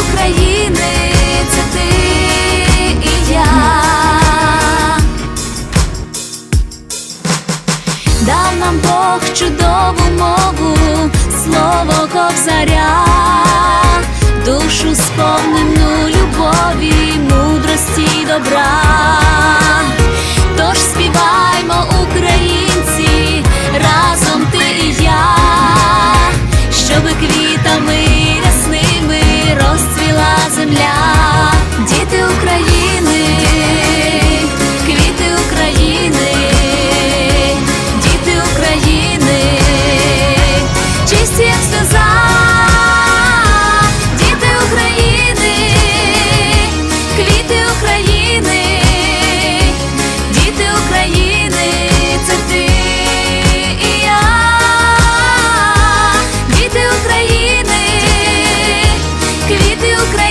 України, це ти і я. Дав нам Бог чудову мову, слово ковзаря, душу сповнену любові, мудрості і добра. всю Україну.